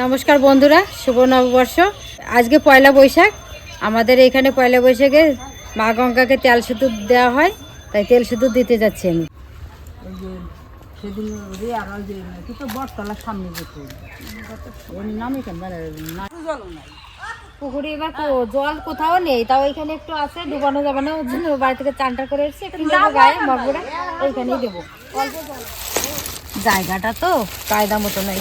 নমস্কার বন্ধুরা শুভ নববর্ষ। আজকে পয়লা বৈশাখ। আমাদের এখানে পয়লা বৈশাখে মা গঙ্গাকে তেল সিঁদুর দেওয়া হয় তাই তেল সিঁদুর দিতে যাচ্ছি আমি। পুকুরে এবার জল কোথাও নেই তাও এখানে একটু আছে ডুবানো যাবে না ওর জন্য বাড়ি থেকে চানটা করে এসেছি একটু গায়ে মগরে ওইখানেই দেবো। জায়গাটা তো কায়দা মতো নেই।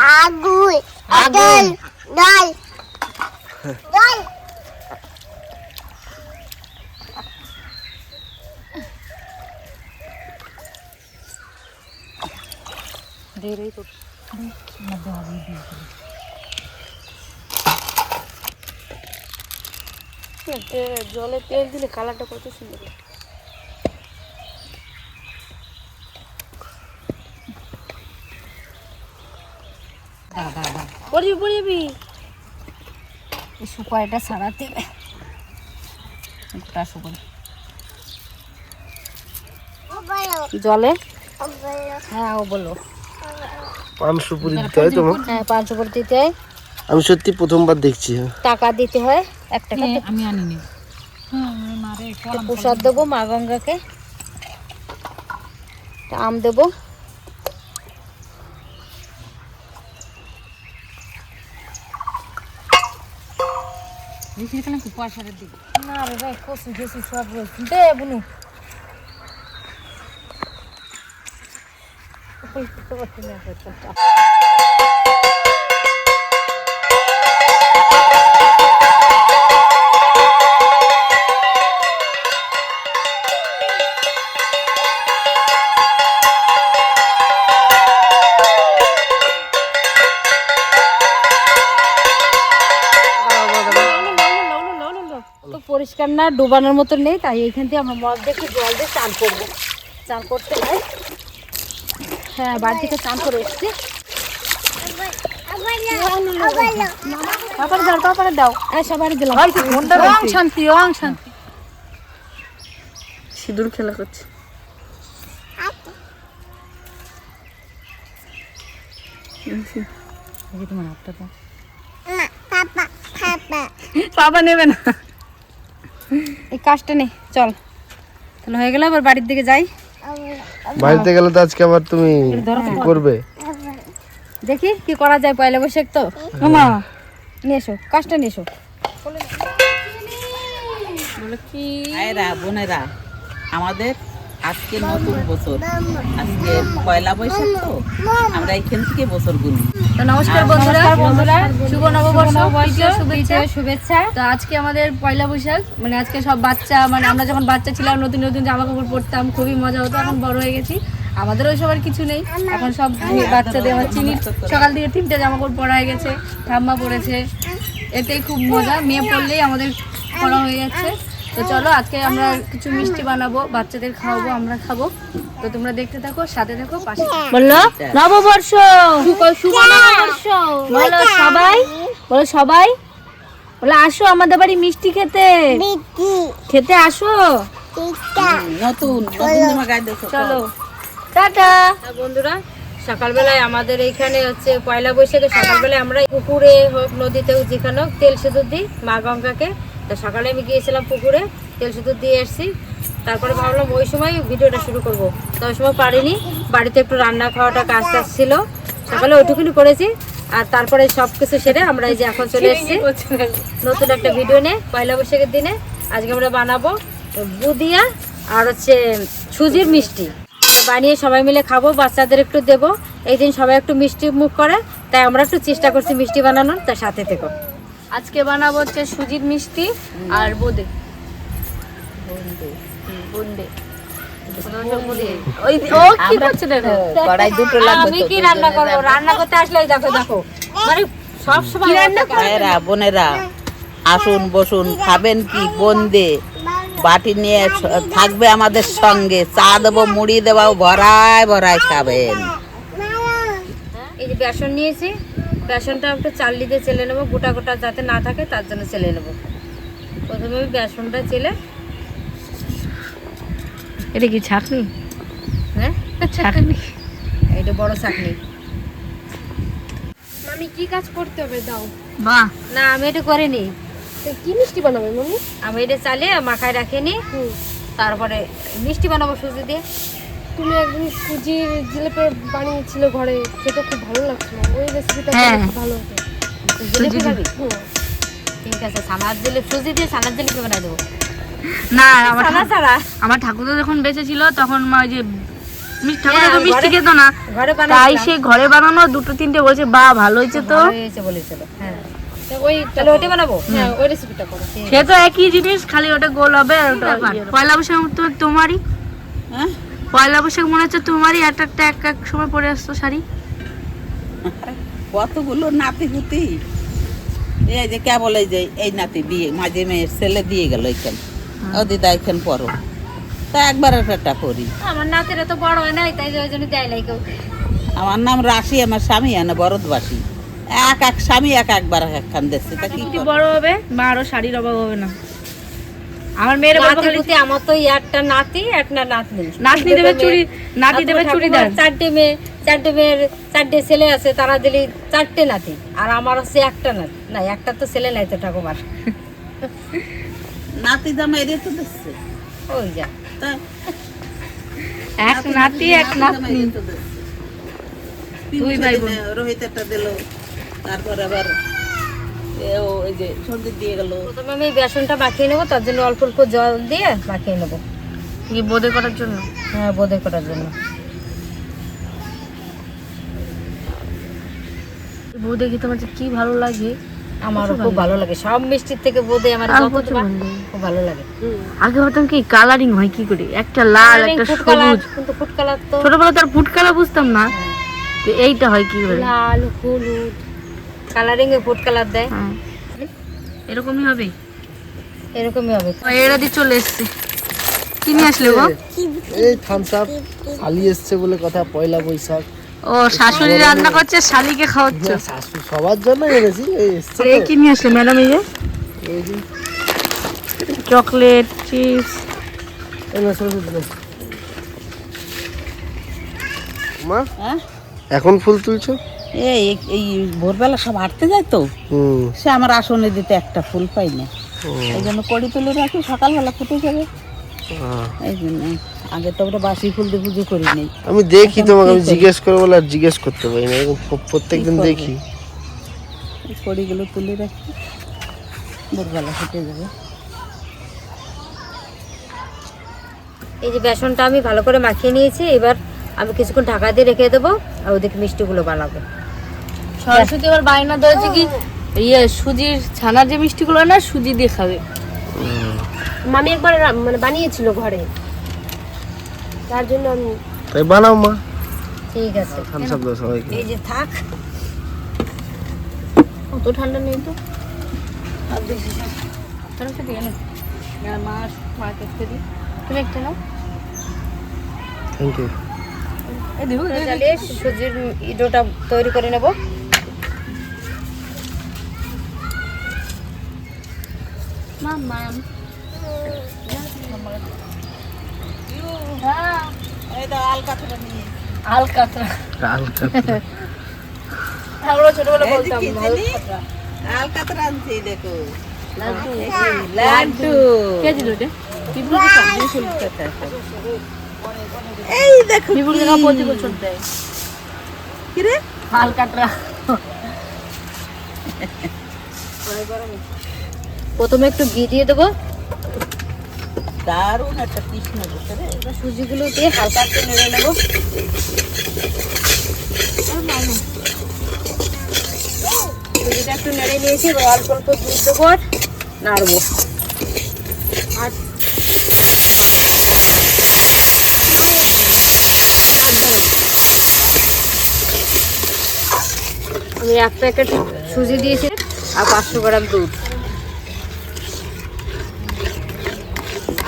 আগুন ডাল ডাল ডাল ধীরেই তো জলে তেল দিলে কালারটা কত সুন্দর। শুকায়টা ছাড়াতে গোটা জলে? হ্যাঁ ও বলো। পান সুপুরি দিতে হয় তোমার হ্যাঁ দিতে হয়। আমি সত্যি প্রথমবার দেখছি টাকা দিতে হয় এক টাকা হ্যাঁ, আমি আনিনি। হুম প্রসাদ দেবো মা গঙ্গাকে। আম দেবো। বেশি কেন পয়সাটা দিবি না রে ভাই কচু গেছি সব রয়েছে দে বুনু ওই তো পরিষ্কার না ডুবানোর মতো নেই তাই এইখান থেকে আমরা মগ দেখে জল দিয়ে চান করব। চান করতে হয়। হ্যাঁ বাড়ি থেকে চান করে এসছি। পাপারে দাও পাপারে দাও। হ্যাঁ সবারই দিলাম। শান্তি ওং শান্তি সিঁদুর খেলা করছে। তোমার হাতটা পাপা নেবে না। এই কাজটা নেই চল। তাহলে হয়ে গেল আবার বাড়ির দিকে যাই। বাড়িতে গেলে তো আজকে আবার তুমি কি করবে? দেখি কি করা যায় পয়লা বৈশাখ তো। মামা নিয়ে এসো কাজটা নিয়ে এসো। ভাইরা বোনেরা আমাদের আজকে নতুন বছর। আজকে পয়লা বৈশাখ তো আমরা এখান থেকে বছর গুনি। তো নমস্কার বন্ধুরা বন্ধুরা। শুভ নববর্ষ শুভেচ্ছা। শুভেচ্ছা। তো আজকে আমাদের পয়লা বৈশাখ মানে আজকে সব বাচ্চা মানে আমরা যখন বাচ্চা ছিলাম নতুন নতুন জামা কাপড় পরতাম খুবই মজা হতো এখন বড় হয়ে গেছি। আমাদের ওই সবার কিছু নেই। এখন সব বাচ্চাদের আমার চিনি সকাল থেকে তিনটে জামা কাপড় পরা হয়ে গেছে ঠাম্মা পরেছে। এতেই খুব মজা মেয়ে পড়লেই আমাদের পড়া হয়ে যাচ্ছে। তো চলো আজকে আমরা কিছু মিষ্টি বানাবো বাচ্চাদের খাওয়াবো আমরা খাব। তো তোমরা দেখতে থাকো সাথে থাকো পাশে বলল নববর্ষ। শুভ নববর্ষ। বলো সবাই বলো সবাই। বলো আসো আমাদের বাড়ি মিষ্টি খেতে। খেতে আসো। নতুন চলো। টাটা। বন্ধুরা সকালবেলায় আমাদের এইখানে হচ্ছে পয়লা বৈশাখে সকালবেলায় আমরা পুকুরে হোক নদীতে হোক যেখানে হোক তেল সিঁদুর দিই মা গঙ্গাকে। তো সকালে আমি গিয়েছিলাম পুকুরে তেল সিঁদুর দিয়ে এসেছি তারপরে ভাবলাম ওই সময় ভিডিওটা শুরু করব। তো ওই সময় পারিনি বাড়িতে একটু রান্না খাওয়াটা কাজ টাজ ছিল। সকালে ওইটুকুনি করেছি আর তারপরে সব কিছু সেরে আমরা এই যে এখন চলে এসেছি। নতুন একটা ভিডিও নিয়ে পয়লা বৈশাখের দিনে। আজকে আমরা বানাবো বুদিয়া আর হচ্ছে সুজির মিষ্টি। বানিয়ে সবাই মিলে খাব বাচ্চাদের একটু দেবো। এই দিন সবাই একটু মিষ্টি মুখ করে তাই আমরা একটু চেষ্টা করছি মিষ্টি বানানোর তার সাথে থেকো। আজকে বানাবো হচ্ছে সুজির মিষ্টি আর বোঁদে। বোঁদে। ওই ও কি করছে দেখো? কড়াই দুটো আমি কি রান্না করব? রান্না করতে আসলেই দেখো দেখো। মানে সব সময় ভাইরা বোনেরা আসুন বসুন খাবেন কি? বন্দে বাটি নিয়ে থাকবে আমাদের সঙ্গে। চা দেবো মুড়ি দেবাও ভরায় ভরায় খাবেন। এই যে বেসন নিয়েছি। বেসনটা একটু চাললি দিয়ে চেলে নেব গোটা গোটা যাতে না থাকে তার জন্য চেলে নেব। প্রথমে আমি বেসনটা চেলে এটা কি ছাকনি? হ্যাঁ? ছাকনি। এটা বড় চাকনি মামি কি কাজ করতে হবে? দাও। বাহ না আমি এটা করিনি। তো কি মিষ্টি বানাবে মামি? আমি এটা চালিয়ে মাখায় রাখিনি। তারপরে মিষ্টি বানাবো সুজি দিয়ে। তুমি একদিন সুজির জিলেপি বানিয়েছিলে ঘরে সেটা খুব ভালো লাগছিল। ওই রেসিপিটা হ্যাঁ। খুব ভালো হতো। জিলিপি খাবি ঠিক আছে সানার জিলিপি সুজি দিয়ে সানার জিলিপি বানাই দেবো। না আমার ঠাকুর- আমার ঠাকুরদা যখন বেঁচে ছিল তখন মা ওই যে মিষ্টি ঠাকুরদা হ্যাঁ, তো মিষ্টি ঘরে- খেত না। ঘরে তাই সে ঘরে বানানো দুটো তিনটে বলছে বা ভালো হয়েছে তো। বলেছিল হ্যাঁ। তো ওই তাহলে ওইটা বানাবো? হ্যাঁ ওই রেসিপিটা করো। সে তো একই জিনিস খালি ওটা গোল হবে আর ওটা পয়লা বৈশাখ তো তোমারই। হ্যাঁ? পয়লা বৈশাখ মনে হচ্ছে তোমারই একটা একটা এক এক সময় পরে আসতো শাড়ি। কতগুলো নাতি পুতি এই যে কে বলে যে এই নাতি বিয়ে মাঝে মেয়ের ছেলে দিয়ে গেল এইখান ও দিদা এইখান পরো তা একবার একটা করি আমার নাতিরা তো বড় হয় নাই তাই ওই জন্য দেয় নাই কেউ। আমার নাম রাশি আমার স্বামী আনে বরদবাসী। এক এক স্বামী এক একবার এক একখান দিচ্ছে। তা কি বড় হবে মা আরও শাড়ির অভাব হবে না। আমার মেয়ের নাতি খালি আমার তো একটা নাতি একটা নাতনি। নাতনি দেবে চুড়ি নাতি দেবে চুড়িদার চারটে মেয়ে চারটে মেয়ের চারটে ছেলে আছে তারা দিলি চারটে নাতি। আর আমার হচ্ছে একটা নাতি। না একটা তো ছেলে নাই তো ঠাকুমার। নাতি জামা এড়িয়ে তো দিচ্ছে। ওই যা। এক নাতি এক নাতনি। দুই ভাই বোন। রোহিত একটা দিল তারপর আবার এও ওই যে সর্দি দিয়ে গেল। প্রথমে আমি বেসনটা মাখিয়ে নেব তার জন্য অল্প অল্প জল দিয়ে মাখিয়ে নেব। কি বোধে করার জন্য? হ্যাঁ বোধে করার জন্য। বোধে খেতে আমার কি ভালো লাগে। আমারও খুব ভালো লাগে। সব মিষ্টির থেকে বোধে আমার আর। খুব ভালো লাগে। আগে ভাবতাম কি কালারিং হয় কি করে? একটা লাল একটা সবুজ। কিন্তু ফুড কালার তো ছোটবেলা তার ফুড কালার বুঝতাম না। তো এইটা হয় কি করে? লাল হলুদ কালারিং এ ফুড কালার দেয়। হ্যাঁ। এরকমই হবে? এরকমই হবে। এরা দিয়ে চলে এসছে। কি নিয়ে আসলে গো? এই থামস আপ শালি এসছে বলে কথা পয়লা বৈশাখ। ও শাশুড়ি রান্না করছে শালিকে খাওয়াচ্ছে। শাশু সবার জন্য এনেছি এই এসছে এই কি নিয়ে আসলে ম্যাডাম এই যে? Chocolate chips. এই না, শোনো, শোনো, শোনো। মা? হ্যাঁ? এখন ফুল তুলছো? এই এই ভোরবেলা সব হাঁটতে যায় তো। সে আমার আসনে দিতে একটা ফুল পাই না। এই জন্য কড়ি তুলে রাখি সকালবেলা ফুটে যাবে। এই জন্য আগে তো আমরা বাসি ফুল দিয়ে পুজো করি নেই। আমি দেখি তোমাকে আমি জিজ্ঞেস করে বলে আর জিজ্ঞেস করতে পারি না এরকম প্রত্যেক দিন করবে? দেখি। কড়িগুলো তুলে রাখি ভোরবেলা ফুটে যাবে। এই যে বেসনটা আমি ভালো করে মাখিয়ে নিয়েছি এবার আমি কিছুক্ষণ ঢাকা দিয়ে রেখে দেবো আর ওদিকে মিষ্টিগুলো বানাবো। সরস্বতী আবার বায়না ধরেছে কি ইয়ে সুজির ছানার যে মিষ্টিগুলো না সুজি দিয়ে খাবে। মামি একবার মানে বানিয়েছিল ঘরে। তার জন্য আমি তাই বানাও মা। ঠিক আছে। থামস আপ দাও সবাইকে। এই যে থাক। অত ঠান্ডা নেই তো। তোর একটা দিয়ে না, মা মার্কেট থেকে তুমি একটা নাও। থ্যাংক ইউ এই সুজির ইডোটা তৈরি করে নেব। লাড্ডু। লাড্ডু। কে দিল এটা এই দেখো বিপুল কাকা প্রতি বছর দেয়। কিরে আলকাতরা প্রথমে একটু ঘি দিয়ে দেবো। দারুণ একটা কৃষ্ণ রে। এবার সুজিগুলো দিয়ে হালকা একটু নেড়ে নেব। সুজিটা একটু নেড়ে নিয়েছি এবার অল্প অল্প দুধ দেবো নাড়বো। আর আমি এক প্যাকেট সুজি দিয়েছি আর পাঁচশো গ্রাম দুধ।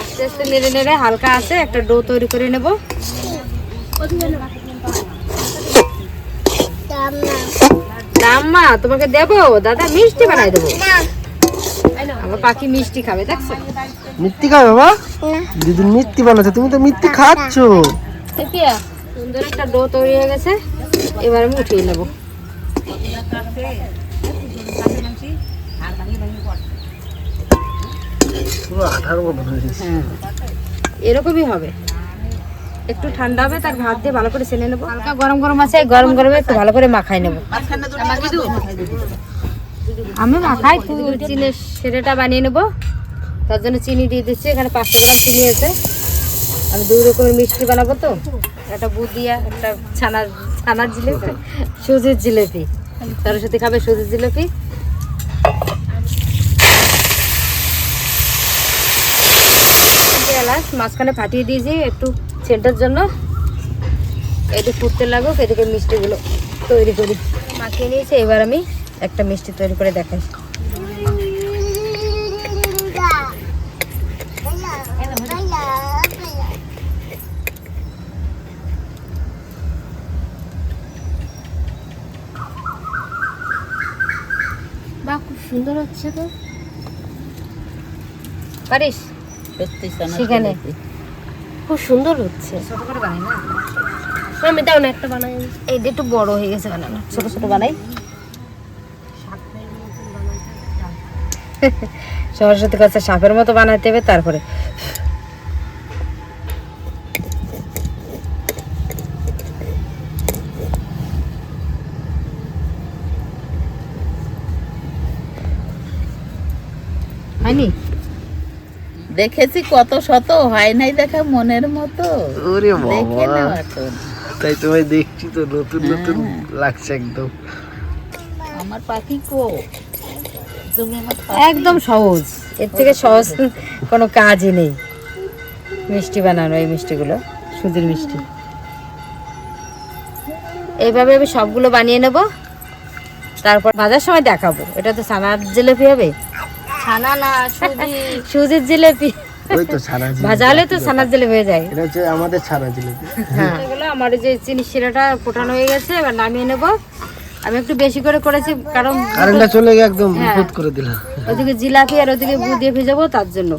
আস্তে আস্তে নেড়ে নেড়ে হালকা আছে একটা ডো তৈরি করে নেব। মা তোমাকে দেবো? দাদা মিষ্টি বানাই দেবো। আমার পাখি মিষ্টি খাবে দেখছ? মিথ্যি খাবে বাবা? দিদি মিথ্যি বানাচ্ছে তুমি তো খাচ্ছ। সুন্দর একটা ডো তৈরি হয়ে গেছে এবার আমি উঠিয়ে নেব। পুরো আঠার মতন হয়ে এরকমই হবে। একটু ঠান্ডা হবে তার ভাত দিয়ে ভালো করে সেনে নেব। হালকা গরম গরম আছে গরম গরমে একটু ভালো করে মাখাই নেব। আমি মাখাই চিনের সেরেটা বানিয়ে নেব। তার জন্য চিনি দিয়ে দিচ্ছি এখানে পাঁচশো গ্রাম চিনি আছে। আমি দুই রকমের মিষ্টি বানাবো তো। একটা বুদিয়া একটা ছানার ছানার জিলেপি সুজির জিলেপি। সরস্বতী খাবে সুজি জিলাপি। এলাচ মাঝখানে ফাটিয়ে দিয়েছি একটু সেন্টার জন্য। এটি ফুটতে লাগুক, এদিকে মিষ্টিগুলো তৈরি করি। মাখিয়ে নিয়েছি, এবার আমি একটা মিষ্টি তৈরি করে দেখাই। সুন্দর হচ্ছে তো। পারিস? সত্যি সেখানে। খুব সুন্দর হচ্ছে। ছোট করে বানাই না? আমি দাও না একটা বানাই। এই যে একটু বড় হয়ে গেছে বানানো। ছোট ছোট বানাই। সরস্বতী কাছে সাপের মতো বানাইতে হবে তারপরে দেখেছি কত শত হয় নাই দেখা মনের মতো। ওরে দেখে তাই তোমায় দেখছি তো নতুন নতুন লাগছে একদম। আমার পাখি কো। একদম সহজ। এর থেকে সহজ কোনো কাজই নেই। মিষ্টি বানানো এই মিষ্টিগুলো সুজির মিষ্টি। এইভাবে আমি সবগুলো বানিয়ে নেব। তারপর ভাজার সময় দেখাবো। এটা তো সানার জিলেপি হবে। ছানা না সুজি। সুজির জিলেপি। ওই তো ছানা জিলিপি। ভাজা হলে তো ছানার জিলেপি হয়ে যায়। এটা হচ্ছে আমাদের ছানা জিলিপি। হ্যাঁ। এগুলো আমার যে চিনি শিরাটা ফোটানো হয়ে গেছে এবার নামিয়ে নেব। আমি একটু বেশি করে করেছি কারণ কারেন্টটা চলে গিয়ে একদম হ্যাঁ। বিপদ করে দিলাম ওদিকে জিলাপি আর ওদিকে গুড় দিয়ে ভেজাবো তার জন্য।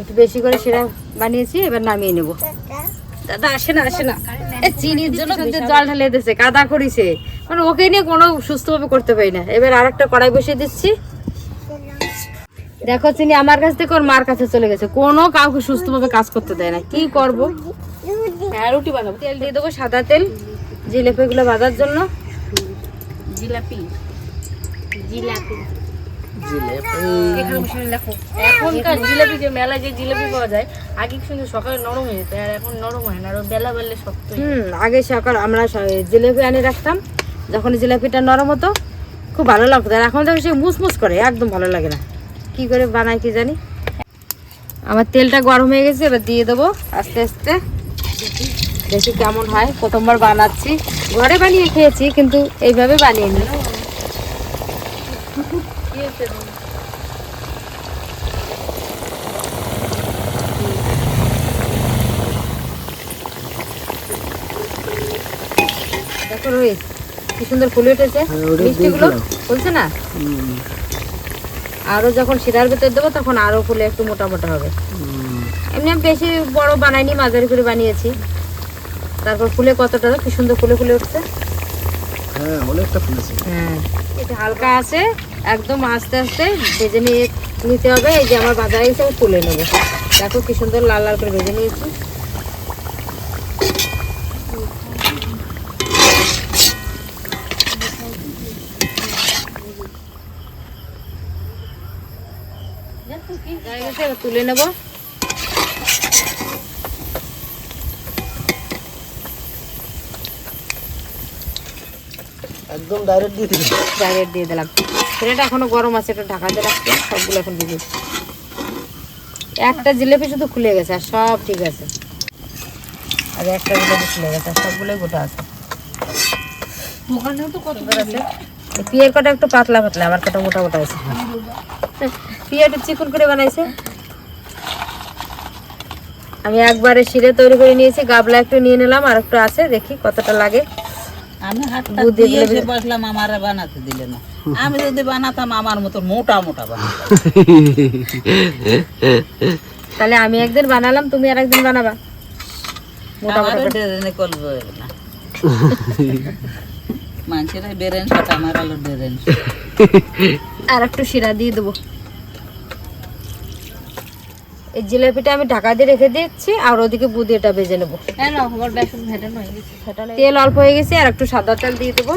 একটু বেশি করে সেরা বানিয়েছি এবার নামিয়ে নেব। দাদা আসে না আসে না। চিনির জন্য কিন্তু জল ঢালে দিচ্ছে কাদা করিছে। মানে ওকে নিয়ে কোনো সুস্থভাবে করতে পারি না। এবার আর একটা কড়াই বসিয়ে দিচ্ছি। দেখো চিনি আমার কাছ থেকে ওর মার কাছে চলে গেছে। কোনো কাউকে সুস্থভাবে কাজ করতে দেয় না। কি করব? হ্যাঁ রুটি বানাবো। তেল দিয়ে দেবো সাদা তেল। জিলেপিগুলো ভাজার জন্য। জিলাপি। জিলাপি। এখনকার জিলাপি যে মেলায় যে জিলাপি পাওয়া যায় আগে কিন্তু সকালে নরম হয়ে যেত আর এখন নরম হয় না আর বেলা বেলা শক্ত হুম আগে সকাল আমরা জিলেপি আনি রাখতাম যখন জিলাপিটা নরম হতো খুব ভালো লাগতো আর এখন দেখো সে মুসমুস করে একদম ভালো লাগে না। কি করে বানাই কি জানি? আমার তেলটা গরম হয়ে গেছে এবার দিয়ে দেবো আস্তে আস্তে। দেখি কেমন হয় প্রথমবার বানাচ্ছি। ঘরে বানিয়ে খেয়েছি কিন্তু এইভাবে বানিয়ে নিই দেখো রোহিত কি সুন্দর ফুলে উঠেছে। হ্যাঁ, মিষ্টিগুলো ফুলছে না? আরও যখন শিরার ভেতর দেবো তখন আরও ফুলে একটু মোটা মোটা হবে। এমনি আমি বেশি বড় বানাইনি মাঝারি করে বানিয়েছি। তারপর ফুলে কতটা কি সুন্দর ফুলে ফুলে উঠছে। হ্যাঁ অনেকটা ফুলেছে হ্যাঁ এটা হালকা আছে একদম আস্তে আস্তে ভেজে নিয়ে নিতে হবে। এই যে আমার বাজারে এসে আমি তুলে নেব। দেখো কি সুন্দর লাল লাল করে ভেজে নিয়েছি। তুলে নেব। একদম ডাইরেক্ট দিয়ে দিবি ডাইরেক্ট দিয়ে দিলাম। এখনও গরম আছে একটু ঢাকাতে রাখতে সবগুলো এখন একটা জিলেপি শুধু খুলে গেছে আর সব ঠিক আছে। আর একটা জিলেপি খুলে গেছে আর সবগুলোই গোটা আছে। পিয়ের কটা একটু পাতলা পাতলা আমার কটা মোটা মোটা আছে। পিয়াটা চিকন করে বানাইছে। আমি একবারে শিরে তৈরি করে নিয়েছি গাবলা একটু নিয়ে নিলাম আর একটু আছে দেখি কতটা লাগে। আমি হাতটা দিয়ে দিয়ে বসলাম আমার বানাতে দিলে না। আমি যদি বানাতাম আমার মতো মোটা মোটা বানাতাম। তাহলে আমি একদিন বানালাম তুমি আর একদিন বানাবা। মোটা মোটা করে। ড্রেনে করব না মানুষেরা বেরেন শট আমার আলো ড্রেন আর একটু শিরা দিয়ে দেবো। এই জিলাপিটা আমি ঢাকা দিয়ে রেখে দিচ্ছি আর ওদিকে বুদিয়াটা ভেজে নেব। হ্যাঁ হয়ে তেল অল্প হয়ে গেছে আর একটু সাদা তেল দিয়ে দেবো।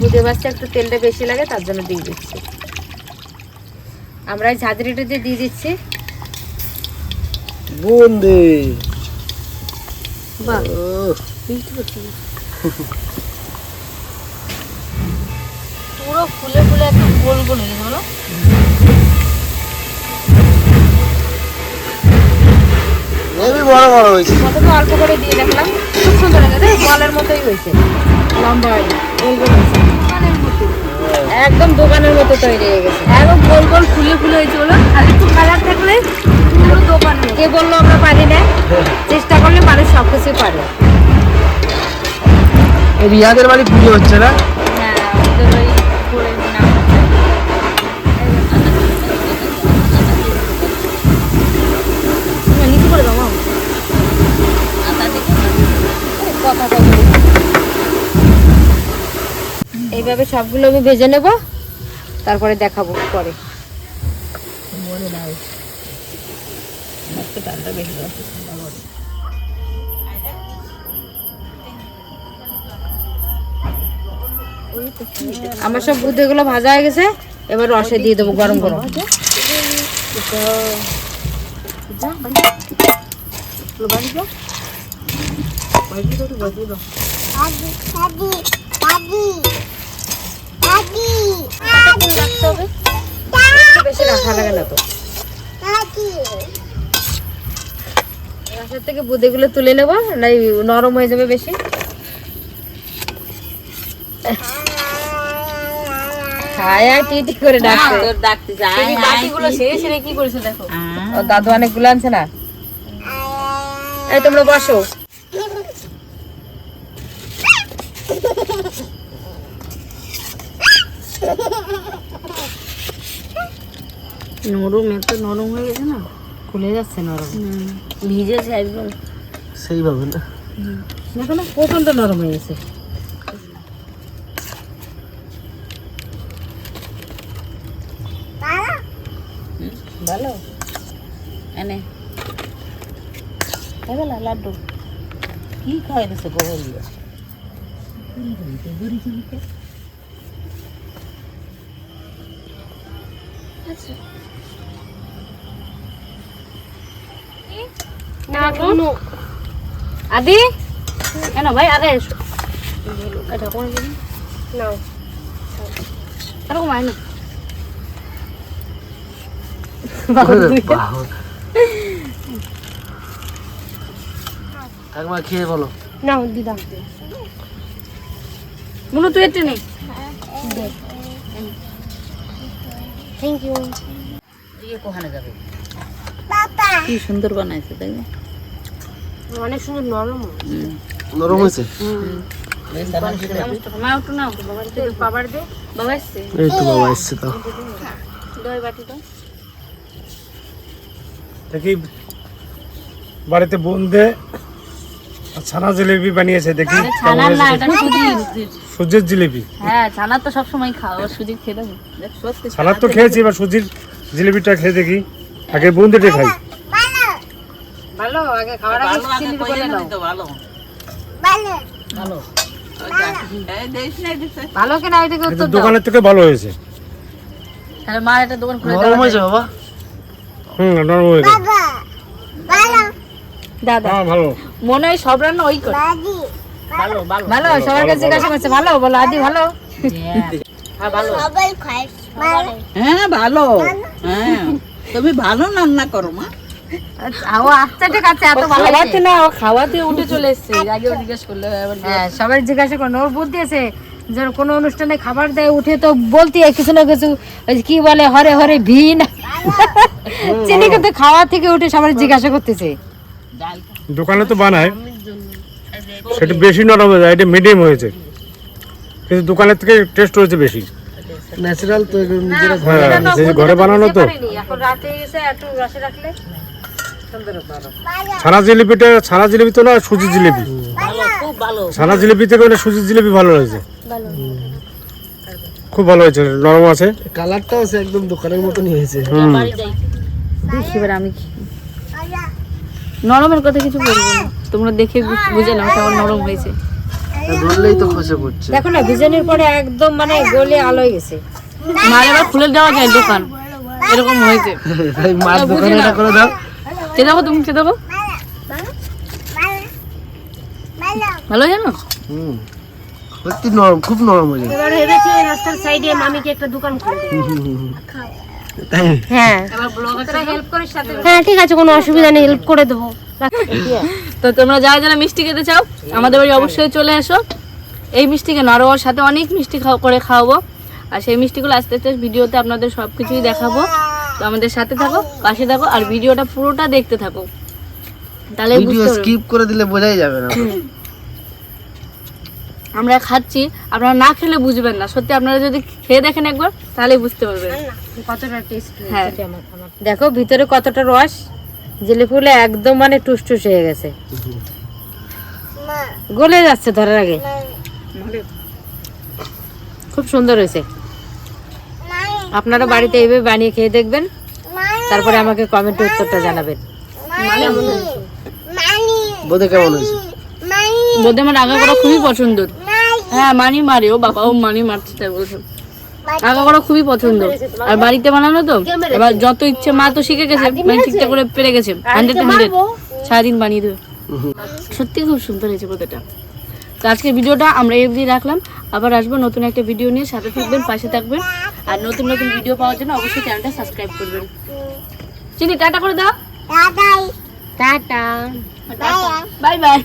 বুদে বাচ্চা একটু তেলটা বেশি লাগে তার জন্য দিয়ে দিচ্ছি। আমরা ঝাঁঝরিটা দিয়ে দিয়ে দিচ্ছি। বন্দে বাহ। পুরো ফুলে ফুলে একদম গোল গোল হয়ে গেছে বলো বড় বড় হয়েছে। অল্প করে দিয়ে দেখলাম খুব সুন্দর দেখ বলের মতোই হয়েছে। লম্বা গোল গোল দোকানের মতো। একদম দোকানের মতো তৈরি হয়ে গেছে। একদম গোল গোল ফুলে ফুলে হয়েছে বলো। আর একটু কালার থাকলে পুরো দোকান কে বলল আমরা পারি না? চেষ্টা করলে মানুষ সব কিছু পারে। রিয়াদের বাড়ি পুজো হচ্ছে না? হ্যাঁ এইভাবে সবগুলো আমি ভেজে নেব। তারপরে দেখাবো পরে। আমার সব বুদ্ধেগুলো ভাজা হয়ে গেছে। এবার রসে দিয়ে দেবো গরম গরম। daddy, daddy, daddy, daddy, বেশি রাখা লাগে না তো। daddy. থেকে বুদেগুলো তুলে নেব নাই নরম হয়ে যাবে বেশি। খায় আর টিটি করে দাদু অনেকগুলো আনছে না? এই তোমরা বসো। নরম এত নরম হয়ে গেছে না? খুলে যাচ্ছে নরম। ভিজেছে একদম। সেইভাবে না? দেখো না প্রচণ্ড নরম হয়ে গেছে। ভালো? এনে। লাড্ডু। কি খাওয়াই দিছে গোবর না কোনো আদি? কেন ভাই? আরে এসো। এটা কোন জিনিস এরকম আয় না। একবার খেয়ে বলো। মুনু তুই নেই থ্যাংক ইউ কোহানে যাবে? কি সুন্দর বানাইছে দেখবে অনেক সুন্দর নরম নরম হয়েছে? বেশ আমার দিকে মা একটু নাও বাবার বাবার দে। বাবা এসছে? এই তো বাবা এসছে তো। দই বাটি তো দেখি বাড়িতে বোনদে আর ছানা জিলেবি বানিয়েছে দেখি সুজির। সুজির জিলেবি হ্যাঁ ছানার তো সবসময় খাও আবার সুজির খেয়ে ছানার তো খেয়েছি এবার সুজির জিলেবিটা খেয়ে দেখি। আগে বোনদেটা খাই। ভালো আগে খাওয়ার আগে চিনি করে নাও। ভালো। ভালো। ওইটা এই দেশ নাই দিছে। ভালো কেনা কিন্তু উত্তর দোকানের থেকে ভালো হয়েছে। তাহলে মা একটা দোকান খুলে নরম হয়েছে বাবা। হুম নরম হয়ে দাদা হ্যাঁ ভালো। মনে হয় সব রান্না ওই করে। ভালো ভালো। ভালো সবার কাছে জিজ্ঞাসা করছে ভালো? বলো আদি ভালো? হ্যাঁ ভালো। হ্যাঁ হ্যাঁ তুমি ভালো রান্না করো মা। আচ্ছা, ও আচ্ছা ঠিক আছে এত ভালো খাওয়াতে না ও খাওয়াতে উঠে চলে এসছে। আগে ও জিজ্ঞেস করলে হ্যাঁ সবাই জিজ্ঞাসা করেন ওর বুদ্ধি আছে যখন কোনো অনুষ্ঠানে খাবার দেয় উঠে তো বলতে হয় কিছু না কিছু কি বলে হরে হরে ভি না চিনি কিন্তু খাওয়া থেকে উঠে সবাই জিজ্ঞাসা করতেছে। দোকানে তো বানায় সেটা বেশি নরম হয়ে যায় এটা মিডিয়াম হয়েছে। কিন্তু দোকানের থেকে টেস্ট হয়েছে বেশি। ন্যাচারাল তো নিজেরা হ্যাঁ ঘরে বানানো তো। এখন রাতে গেছে একটু রসে রাখলে। ছানা জিলিপিটা ছানা জিলিপি তো না সুজি জিলিপি। ভালো খুব ভালো। ছানা জিলিপি থেকে মানে সুজি জিলিপি ভালো হয়েছে। খুব ভালো হয়েছে নরম আছে। কালারটাও সে একদম দোকানের মতনই হয়েছে। এবার আমি কি নরমের কথা কিছু বলব না। তোমরা দেখে বুঝে নাও কেমন নরম হয়েছে। বললেই তো খসে পড়ছে। দেখো না ভিজানোর পরে একদম মানে গলে আলো হয়ে গেছে। মার এবার খুলে দেওয়া যায় দোকান। এরকম হয়েছে। মার দোকানে এটা করে দাও। খেয়ে দেখো তুমি খেয়ে দেখো ভালো জানো হুম। সত্যি নরম খুব নরম হয়ে যায় এবার ভেবেছি এই রাস্তার সাইডে মামিকে একটা দোকান খুলে দেবো। তাই? হ্যাঁ। হেল্প করিস সাথে হ্যাঁ ঠিক আছে কোনো অসুবিধা নেই হেল্প করে দেবো। তো তোমরা যারা যারা মিষ্টি খেতে চাও আমাদের বাড়ি অবশ্যই চলে এসো। এই মিষ্টি কেন? আরও ওর সাথে অনেক মিষ্টি খাও করে খাওয়াবো। আর সেই মিষ্টিগুলো আস্তে আস্তে ভিডিওতে আপনাদের সব কিছুই দেখাবো। তো আমাদের সাথে থাকো পাশে থাকো আর ভিডিওটা পুরোটা দেখতে থাকো। তাহলে ভিডিও স্কিপ করে দিলে বোঝাই যাবে না। আমরা খাচ্ছি আপনারা না খেলে বুঝবেন না। সত্যি আপনারা যদি খেয়ে দেখেন একবার তাহলেই বুঝতে পারবেন। কতটা টেস্ট হ্যাঁ। দেখো ভিতরে কতটা রস জেলি ফুলে একদম মানে টুসটুস হয়ে গেছে। গলে যাচ্ছে ধরার আগে। খুব সুন্দর হয়েছে। আপনারা বাড়িতে এইভাবে বানিয়ে খেয়ে দেখবেন। তারপরে আমাকে কমেন্টে উত্তরটা জানাবেন। বোধে কেমন হয়েছে? বোধে আমার আগা করা খুবই পছন্দ। হ্যাঁ মানি মারে ও বাবা ও মানি মারতে চাই বলছে। আগা করা খুবই পছন্দ। আর বাড়িতে বানানো তো? এবার যত ইচ্ছে মা তো শিখে গেছে মানে ঠিকঠাক করে পেরে গেছে। হান্ড্রেড হান্ড্রেড সারাদিন বানিয়ে দেবে। সত্যি খুব সুন্দর হয়েছে বোধটা তো আজকের ভিডিওটা আমরা এই অবধি রাখলাম। আবার আসব নতুন একটা ভিডিও নিয়ে সাথে থাকবেন পাশে থাকবেন। আর নতুন নতুন ভিডিও পাওয়ার জন্য অবশ্যই চ্যানেলটা সাবস্ক্রাইব করবেন। চিনি টাটা করে দাও। টাটা। টাটা বাই বাই।